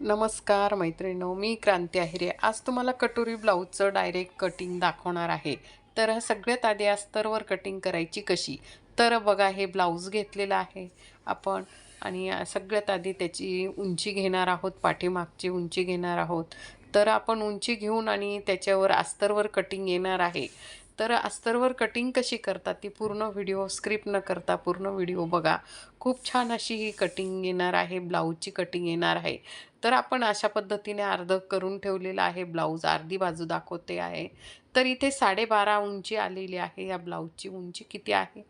नमस्कार मैत्रिणो मी क्रांती आहिरे आज तुम्हाला कटोरी ब्लाऊजचं डायरेक्ट कटिंग दाखवणार आहे. तर सगळ्यात आधी अस्तरवर कटिंग करायची कशी? तर बघा हे ब्लाऊज घेतलेलं आहे आपण आणि सगळ्यात आधी त्याची उंची घेणार आहोत पाठीमागची उंची घेणार आहोत. तर आपण उंची घेऊन आणि त्याच्यावर अस्तरवर कटिंग येणार आहे. तर अस्तरवर कटिंग कशी करतात ती पूर्ण व्हिडिओ स्क्रिप्ट न करता पूर्ण व्हिडिओ बघा. खूप छान अशी ही कटिंग येणार आहे ब्लाऊजची कटिंग येणार आहे. तर आपण अशा पद्धतीने अर्ध करून ठेवलेलं आहे ब्लाऊज. अर्धी बाजू दाखवते आहे. तर इथे साडेबारा उंची आलेली आहे. या ब्लाऊजची उंची किती आहे?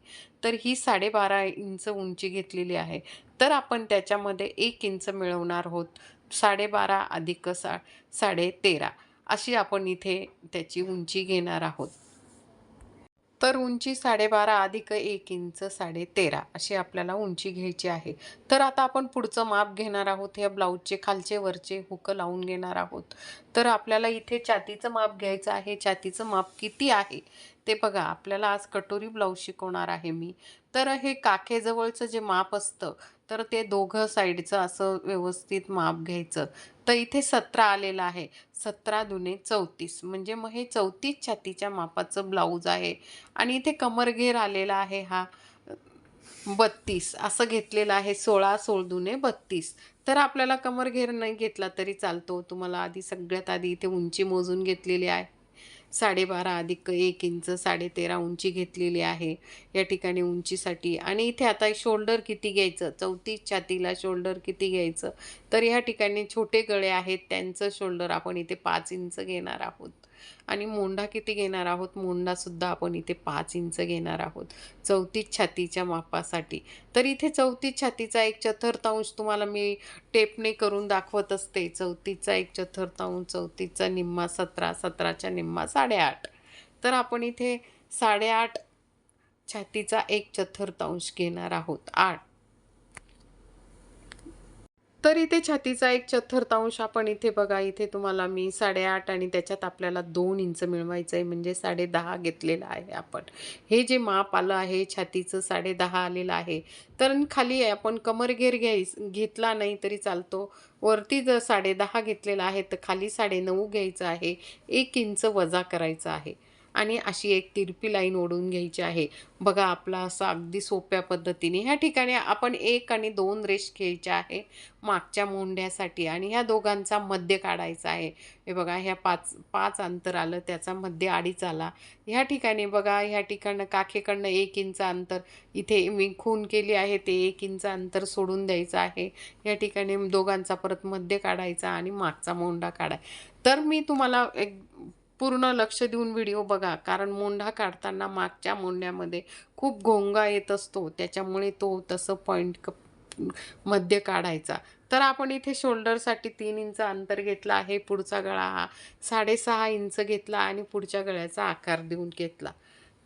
तर ही साडेबारा इंच उंची घेतलेली आहे. तर आपण त्याच्यामध्ये एक इंच मिळवणार आहोत. साडेबारा अधिक सा साडेतेरा. अशी आपण इथे त्याची उंची घेणार आहोत. तर उंची साडेबारा अधिक एक इंच साडे तेरा अशी आपल्याला उंची घ्यायची आहे. तर आता आपण पुढचं माप घेणार आहोत. ह्या ब्लाऊजचे खालचे वरचे हुक लावून घेणार आहोत. तर आपल्याला इथे छातीचं माप घ्यायचं आहे. छातीचं माप किती आहे? ते बघा. आपल्याला आज कटोरी ब्लाऊज शिकवणार आहे मी. तर हे काखेजवळचं जे माप असतं तर ते दोघं साईडचं असं व्यवस्थित माप घ्यायचं. तर इथे सतरा आलेला आहे. सतरा दुने चौतीस. म्हणजे मग हे चौतीस छातीच्या मापाचं ब्लाऊज आहे. आणि इथे कमरघेर आलेला आहे हा बत्तीस. असं घेतलेलं आहे सोळा सोळ दुने बत्तीस. तर आपल्याला कमरघेर नाही घेतला तरी चालतो. तुम्हाला आधी सगळ्यात आधी इथे उंची मोजून घेतलेली आहे. साडेबारा अधिक एक इंच साडेतेरा उंची घेतलेली आहे. या ठिकाणी उंचीसाठी आणि इथे आता शोल्डर किती घ्यायचं? चौतीस छातीला शोल्डर किती घ्यायचं? तर ह्या ठिकाणी छोटे गळे आहेत. त्यांचं शोल्डर आपण इथे पाच इंच घेणार आहोत. आणि मोंडा किती घेणार आहोत? मोंडासुद्धा आपण इथे पाच इंच घेणार आहोत. चौतीस छातीच्या मापासाठी. तर इथे चौतीस छातीचा एक चतुर्थांश तुम्हाला मी टेपने करून दाखवत असते. चौतीसचा एक चतुर्थांश चौतीसचा निम्मा सतरा सतराच्या निम्मा साडेआठ. तर आपण इथे साडेआठ छातीचा एक चतुर्थांश घेणार आहोत. आठ. तर इथे छातीचा एक चतुर्थांश आपण इथे बघा इथे तुम्हाला मी साडेआठ आणि त्याच्यात आपल्याला दोन इंच मिळवायचं आहे म्हणजे साडे दहा घेतलेलं आहे आपण. हे जे माप आलं आहे छातीचं साडे दहा आलेलं आहे तर खाली आपण कमरघेर घ्याय घेतला नाही तरी चालतो. वरती जर साडे दहा घेतलेला आहे तर खाली साडे नऊ घ्यायचं आहे एक इंच वजा करायचं आहे. आणि अशी एक तिरपी लाईन ओढून घ्यायची आहे. बघा आपला असं अगदी सोप्या पद्धतीने ह्या ठिकाणी आपण एक आणि दोन रेष घ्यायच्या आहे मागच्या मोंढ्यासाठी आणि ह्या दोघांचा मध्य काढायचा आहे. हे बघा ह्या पाच पाच अंतर आलं त्याचा मध्य अडीच आला. ह्या ठिकाणी बघा ह्या ठिकाणं काखेकडनं एक इंच अंतर. इथे मी खून केली आहे ते एक इंच अंतर सोडून द्यायचं आहे. या ठिकाणी दोघांचा परत मध्य काढायचा आणि मागचा मोंढा काढाय. तर मी तुम्हाला एक पूर्ण लक्ष देऊन व्हिडिओ बघा. कारण मोंढा काढताना मागच्या मोंढ्यामध्ये खूप घोंगा येत असतो. त्याच्यामुळे तो तसं पॉईंट क मध्य काढायचा. तर आपण इथे शोल्डरसाठी तीन इंच अंतर घेतला आहे. पुढचा गळा हा साडेसहा इंच घेतला आणि पुढच्या गळ्याचा आकार देऊन घेतला.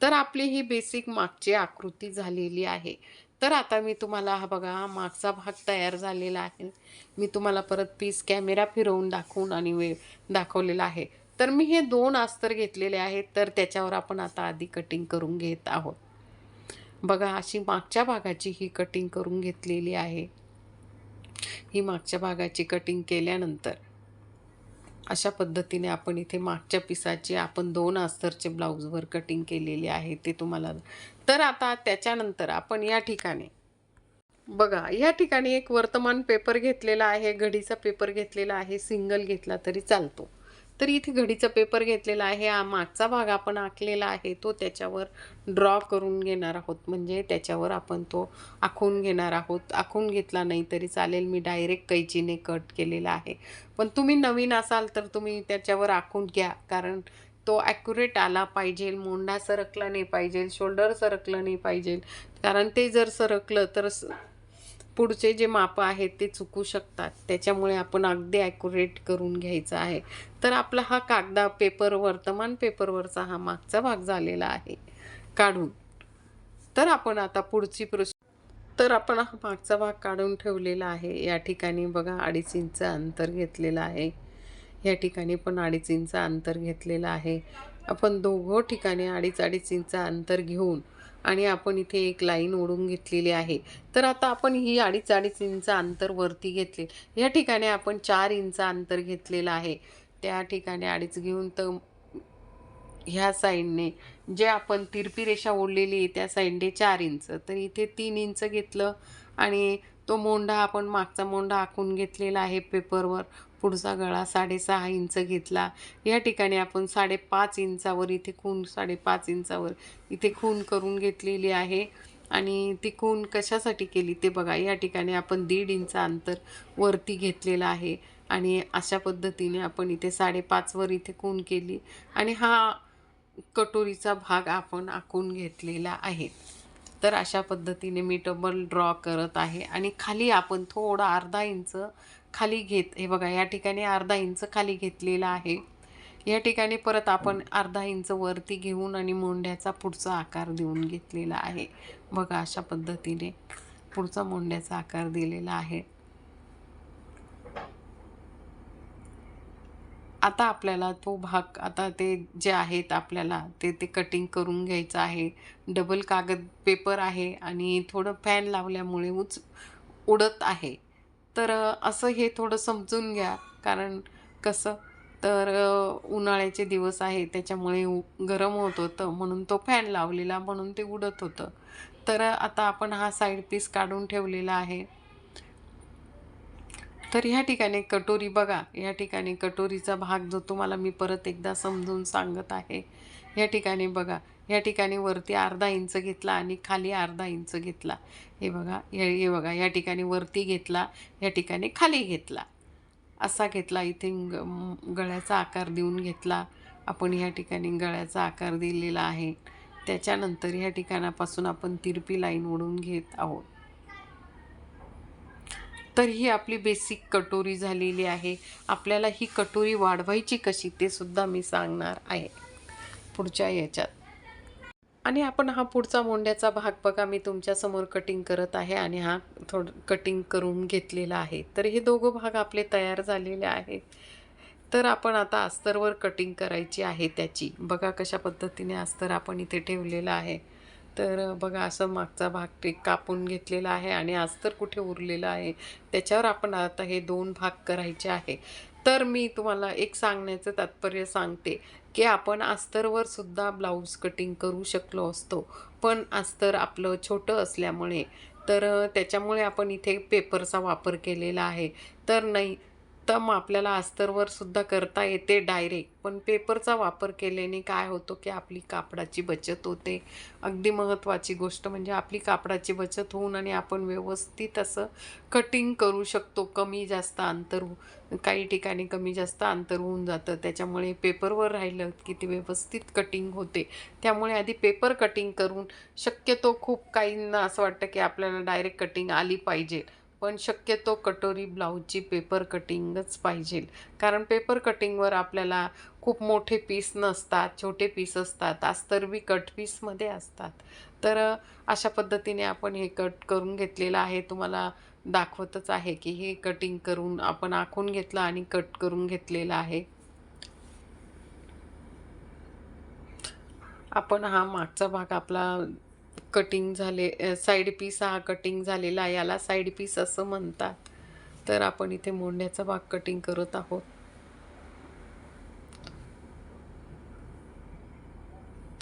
तर आपली ही बेसिक मागची आकृती झालेली आहे. तर आता मी तुम्हाला हा बघा हा मागचा भाग तयार झालेला आहे. मी तुम्हाला परत पीस कॅमेरा फिरवून दाखवून आणि वे दाखवलेला आहे. तर मी हे दोन अस्तर घेतलेले आहेत तर त्याच्यावर आपण आता आधी कटिंग करून घेत आहोत. बघा अशी मागच्या भागाची ही कटिंग करून घेतलेली आहे. ही मागच्या भागाची कटिंग केल्यानंतर अशा पद्धतीने आपण इथे मागच्या पिसाची आपण दोन अस्तरचे ब्लाऊजवर कटिंग केलेली आहे ते तुम्हाला तर आता त्याच्यानंतर आपण या ठिकाणी बघा या ठिकाणी एक वर्तमान पेपर घेतलेला आहे घडीचा पेपर घेतलेला आहे सिंगल घेतला तरी चालतो. तर इथे घडीचा पेपर घेतलेला आहे. हा मागचा भाग आपण आखलेला आहे तो त्याच्यावर ड्रॉ करून घेणार आहोत. म्हणजे त्याच्यावर आपण तो आखून घेणार आहोत. आखून घेतला नाही तरी चालेल मी डायरेक्ट कैचीने कट केलेला आहे. पण तुम्ही नवीन असाल तर तुम्ही त्याच्यावर आखून घ्या. कारण तो ॲक्युरेट आला पाहिजे मोंडा सरकला नाही पाहिजे शोल्डर सरकलं नाही पाहिजे. कारण ते जर सरकलं तर पुढचे जे मापं आहेत ते चुकू शकतात. त्याच्यामुळे आपण अगदी ॲक्युरेट करून घ्यायचं आहे. तर आपला हा कागदा पेपर वर्तमान पेपरवरचा हा मागचा भाग झालेला आहे. काढून. तर आपण आता पुढची प्रोस तर आपण हा मागचा भाग काढून ठेवलेला आहे. या ठिकाणी बघा अडीच इंच अंतर घेतलेलं आहे. या ठिकाणी पण अडीच इंच अंतर घेतलेलं आहे. आपण दोघं ठिकाणी अडीच अडीच इंच अंतर घेऊन आणि आपण इथे एक लाईन ओढून घेतलेली आहे. तर आता आपण ही अडीच अडीच इंच अंतर वरती घेतले. या ठिकाणी आपण चार इंच अंतर घेतलेलं आहे. त्या ठिकाणी अडीच घेऊन तर ह्या साईडने जे आपण तिरपी रेषा ओढलेली आहे त्या साईडने चार इंच. तर इथे तीन इंच घेतलं आणि तो मोंढा आपण मागचा मोंढा आखून घेतलेला आहे पेपरवर. पुढचा गळा साडेसहा इंच घेतला. या ठिकाणी आपण साडेपाच इंचावर इथे खून साडेपाच इंचावर इथे खून करून घेतलेली आहे. आणि ती खून कशासाठी केली ते बघा. या ठिकाणी आपण दीड इंच अंतर वरती घेतलेलं आहे. आणि अशा पद्धतीने आपण इथे साडेपाचवर इथे खून केली. आणि हा कटोरीचा भाग आपण आखून घेतलेला आहे. तर अशा पद्धतीने मी डबल ड्रॉ करत आहे. आणि खाली आपण थोडं अर्धा इंच खाली घेत हे बघा या ठिकाणी अर्धा इंच खाली घेतलेला आहे. या ठिकाणी परत आपण अर्धा इंच वरती घेऊन आणि मोंढ्याचा पुढचा आकार देऊन घेतलेला आहे. बघा अशा पद्धतीने पुढचा मोंढ्याचा आकार दिलेला आहे. आता आपल्याला तो भाग आता ते जे आहेत आपल्याला ते ते कटिंग करून घ्यायचं आहे. डबल कागद पेपर आहे आणि थोडं फॅन लावल्यामुळे उच उडत आहे. तर असं हे थोडं समजून घ्या. कारण कसं? तर उन्हाळ्याचे दिवस आहे त्याच्यामुळे उ- गरम होत होतं. म्हणून तो फॅन लावलेला म्हणून ते उडत होतं. तर आता आपण हा साईड पीस काढून ठेवलेला आहे. तर ह्या ठिकाणी कटोरी बघा. या ठिकाणी कटोरीचा भाग जो तुम्हाला मी परत एकदा समजून सांगत आहे या ठिकाणी बघा. या ठिकाणी वरती अर्धा इंच घेतला आणि खाली अर्धा इंच घेतला. हे बघा हे हे बघा. या ठिकाणी वरती घेतला या ठिकाणी खाली घेतला. असा घेतला इथे ग- गळ्याचा आकार देऊन घेतला. आपण ह्या ठिकाणी गळ्याचा आकार दिलेला आहे. त्याच्यानंतर ह्या ठिकाणापासून आपण तिरपी लाईन ओढून घेत आहोत. तर ही आपली बेसिक कटोरी झालेली आहे. आपल्याला ही कटोरी वाढवायची कशी ते सुद्धा मी सांगणार आहे. पुढच्या याच्यात. आणि आपण हा पुढचा मोंड्याचा भाग बघा मी तुमच्यासमोर कटिंग करत आहे आणि हा थोडं कटिंग करून घेतलेला आहे. तर हे दोघं भाग आपले तयार झालेले आहेत. तर आपण आता अस्तरवर कटिंग करायची आहे त्याची. बघा कशा पद्धतीने अस्तर आपण इथे ठेवलेलं आहे. तर बघा असं मागचा भाग ते कापून घेतलेला आहे आणि अस्तर कुठे उरलेला आहे त्याच्यावर आपण आता हे दोन भाग करायचे आहे. तर मी तुम्हाला एक सांगण्याचं तात्पर्य सांगते की आपण अस्तरवर सुद्धा ब्लाऊज कटिंग करू शकलो असतो पण अस्तर आपलं छोटं असल्यामुळे. तर त्याच्यामुळे आपण इथे पेपरचा वापर केलेला आहे. तर नाही उत्तम आपल्याला अस्तरवर सुद्धा करता येते डायरेक्ट पण पेपरचा वापर केल्याने काय होतो की आपली कापडाची बचत होते. अगदी महत्त्वाची गोष्ट म्हणजे आपली कापडाची बचत होऊन आणि आपण व्यवस्थित असं कटिंग करू शकतो. कमी जास्त अंतर काही ठिकाणी कमी जास्त अंतर होऊन जातं. त्याच्यामुळे पेपरवर राहिलं की ते व्यवस्थित कटिंग होते. त्यामुळे आधी पेपर कटिंग करून शक्यतो खूप काहींना असं वाटतं की आपल्याला डायरेक्ट कटिंग आली पाहिजे. पण शक्यतो कटोरी ब्लाऊजची पेपर कटिंगच पाहिजे. कारण पेपर कटिंगवर आपल्याला खूप मोठे पीस नसतात छोटे पीस असतात अस्तर बी कट पीसमध्ये असतात. तर अशा पद्धतीने आपण हे कट करून घेतलेलं आहे. तुम्हाला दाखवतच आहे की हे कटिंग करून आपण आखून घेतलं आणि कट करून घेतलेलं आहे. आपण हा मागचा भाग आपला कटिंग झाले साईड पीस हा कटिंग झालेला आहे. याला साईड पीस असं म्हणतात. तर आपण इथे मोंढ्याचा भाग कटिंग करत आहोत.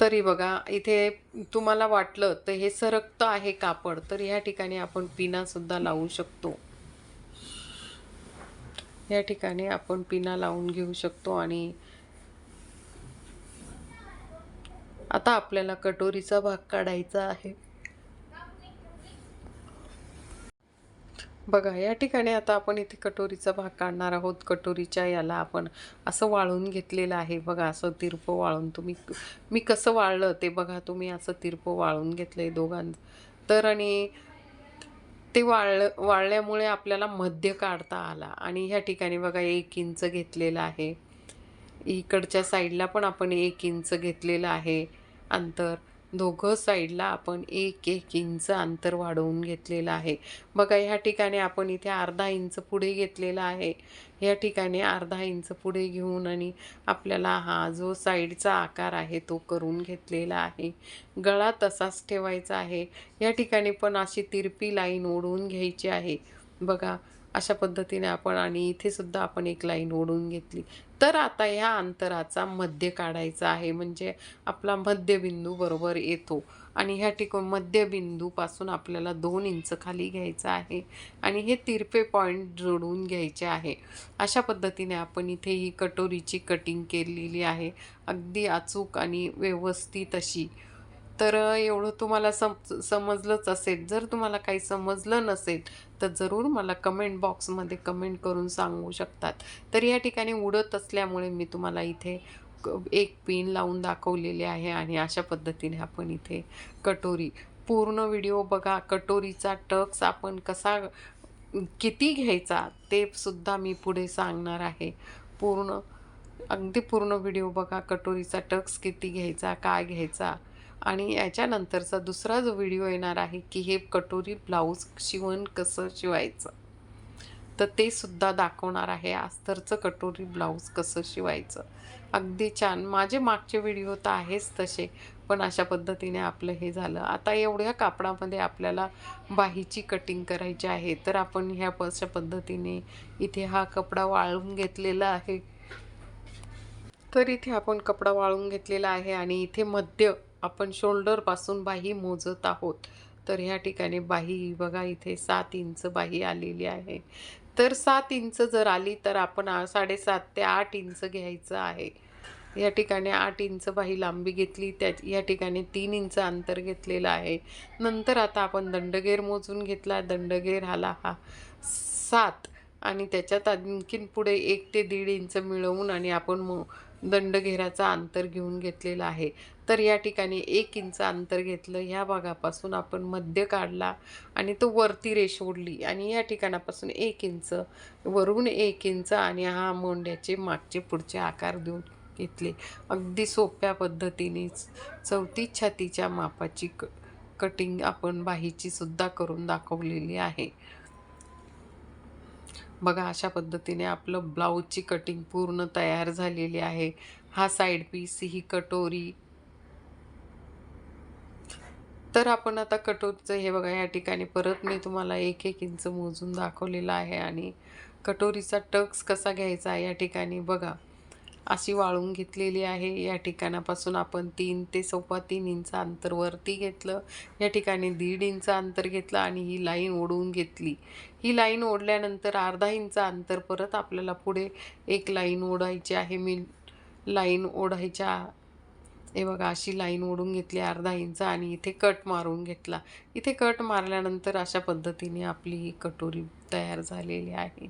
तरी बघा इथे तुम्हाला वाटलं तर हे सरकतं आहे कापड. तर ह्या ठिकाणी आपण पिनासुद्धा लावू शकतो. या ठिकाणी आपण पिना लावून घेऊ शकतो आणि आता आपल्याला कटोरीचा भाग काढायचा आहे. बघा या ठिकाणी आता आपण इथे कटोरीचा भाग काढणार आहोत. कटोरीच्या याला आपण असं वाळून घेतलेलं आहे. बघा असं तिरपं वाळून. तुम्ही मी कसं वाळलं ते बघा. तुम्ही असं तिरपं वाळून घेतलं आहे दोघां तर आणि ते वाळ वाळल्यामुळे आपल्याला मध्य काढता आला. आणि ह्या ठिकाणी बघा एक इंच घेतलेलं आहे. इकडच्या साईडला पण आपण एक इंच घेतलेलं आहे. अंतर. दोघं साईडला आपण एक एक इंच अंतर वाढवून घेतलेलं आहे. बघा ह्या ठिकाणी आपण इथे अर्धा इंच पुढे घेतलेला आहे. ह्या ठिकाणी अर्धा इंच पुढे घेऊन आणि आपल्याला हा जो साईडचा आकार आहे तो करून घेतलेला आहे. गळा तसाच ठेवायचा आहे. या ठिकाणी पण अशी तिरपी लाईन ओढून घ्यायची आहे. बघा अशा पद्धतीने आपण आणि इथे सुद्धा आपण एक लाईन ओढून घेतली. तर आता ह्या अंतराचा मध्य काढायचा आहे. म्हणजे आपला मध्यबिंदू बरोबर येतो. आणि ह्या ठिकाण मध्यबिंदूपासून आपल्याला दोन इंच खाली घ्यायचं आहे. आणि हे तिरपे पॉईंट जोडून घ्यायचे आहे. अशा पद्धतीने आपण इथे ही कटोरीची कटिंग केलेली आहे. अगदी अचूक आणि व्यवस्थित अशी. तर एवढं तुम्हाला सम समजलंच असेल. जर तुम्हाला काही समजलं नसेल तर जरूर मला कमेंट बॉक्समध्ये कमेंट करून सांगू शकतात. तर या ठिकाणी उडत असल्यामुळे मी तुम्हाला इथे क- एक पिन लावून दाखवलेले आहे आणि अशा पद्धतीने आपण इथे कटोरी पूर्ण व्हिडिओ बघा. कटोरीचा टक्स आपण कसा किती घ्यायचा ते सुद्धा मी पुढे सांगणार आहे. पूर्ण अगदी पूर्ण व्हिडिओ बघा. कटोरीचा टक्स किती घ्यायचा काय घ्यायचा. आणि याच्यानंतरचा दुसरा जो व्हिडिओ येणार आहे की हे कटोरी ब्लाऊज शिवण कसं शिवायचं? तर ते सुद्धा दाखवणार आहे. अस्तरचं कटोरी ब्लाऊज कसं शिवायचं? अगदी छान. माझे मागचे व्हिडिओ तर आहेच तसे पण अशा पद्धतीने आपलं हे झालं. आता एवढ्या कापडामध्ये आपल्याला बाहीची कटिंग करायची आहे तर आपण ह्या अशा पद्धतीने इथे हा कपडा वाळून घेतलेला आहे. तर इथे आपण कपडा वाळून घेतलेला आहे आणि इथे मध्य आपण शोल्डरपासून बाही मोजत आहोत. तर ह्या ठिकाणी बाही बघा इथे सात इंच बाही आलेली आहे. तर सात इंच जर आली तर आपण साडेसात ते आठ इंच घ्यायचं आहे. या ठिकाणी आठ इंच बाही लांबी घेतली त्या या ठिकाणी तीन इंच अंतर घेतलेलं आहे. नंतर आता आपण दंडगेर मोजून घेतला दंडगेर आला हा सात. आणि त्याच्यात आणखीन पुढे एक ते दीड इंच मिळवून आणि आपण मो दंडघेराचा अंतर घेऊन घेतलेला आहे. तर या ठिकाणी एक इंच अंतर घेतलं. ह्या भागापासून आपण मध्य काढला आणि तो वरती रेष ओढली आणि या ठिकाणापासून एक इंच वरून एक इंच आणि हा मोंड्याचे मागचे पुढचे आकार देऊन घेतले. अगदी सोप्या पद्धतीने चौथी छातीच्या मापाची क कटिंग आपण बाहीची सुद्धा करून दाखवलेली आहे. बघा अशा पद्धतीने आपलं ब्लाऊजची कटिंग पूर्ण तयार झालेली आहे. हा साईड पीस ही कटोरी. तर आपण आता कटोरीचं हे बघा या ठिकाणी परत मी तुम्हाला एक एक इंच मोजून दाखवलेलं आहे आणि कटोरीचा टक्स कसा घ्यायचा या ठिकाणी बघा. अशी वाळून घेतलेली आहे. या ठिकाणापासून आपण तीन ते सव्वा तीन इंच अंतर वरती घेतलं. या ठिकाणी दीड इंच अंतर घेतलं आणि ही लाईन ओढवून घेतली. ही लाईन ओढल्यानंतर अर्धा इंच अंतर परत आपल्याला पुढे एक लाईन ओढायची आहे. मी लाईन ओढायच्या हे बघा अशी लाईन ओढून घेतली अर्धा इंच आणि इथे कट मारून घेतला. इथे कट मारल्यानंतर अशा पद्धतीने आपली ही कटोरी तयार झालेली आहे.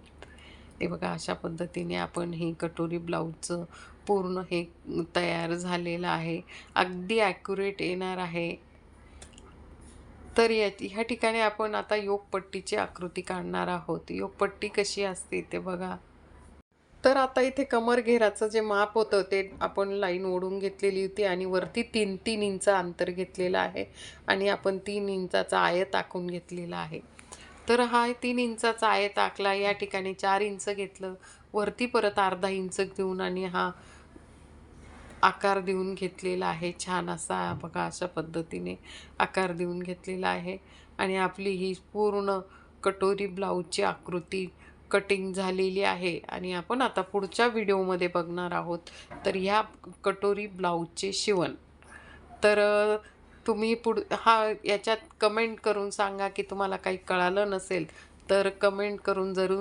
हे बघा अशा पद्धतीने आपण ही कटोरी ब्लाऊजचं पूर्ण हे तयार झालेलं आहे. अगदी ॲक्युरेट येणार आहे. तर या ह्या ठिकाणी आपण आता योगपट्टीची आकृती काढणार आहोत. योगपट्टी कशी असते ते बघा. तर आता इथे कमर घेराचं जे माप होतं ते आपण लाईन ओढून घेतलेली होती आणि वरती तीन तीन इंच अंतर घेतलेलं आहे आणि आपण तीन इंचाचा आयत आखून घेतलेला आहे. तर हा तीन इंचाचा आहे टाकला या ठिकाणी चार इंच घेतलं. वरती परत अर्धा इंच देऊन आणि हा आकार देऊन घेतलेला आहे. छान असा बघा अशा पद्धतीने आकार देऊन घेतलेला आहे. आणि आपली ही पूर्ण कटोरी ब्लाऊजची आकृती कटिंग झालेली आहे. आणि आपण आता पुढच्या व्हिडिओमध्ये बघणार आहोत. तर ह्या कटोरी ब्लाऊजचे शिवण. तर तुम्ही पुढ हा याच्यात कमेंट करून सांगा की तुम्हाला काही कळालं नसेल तर कमेंट करून जरूर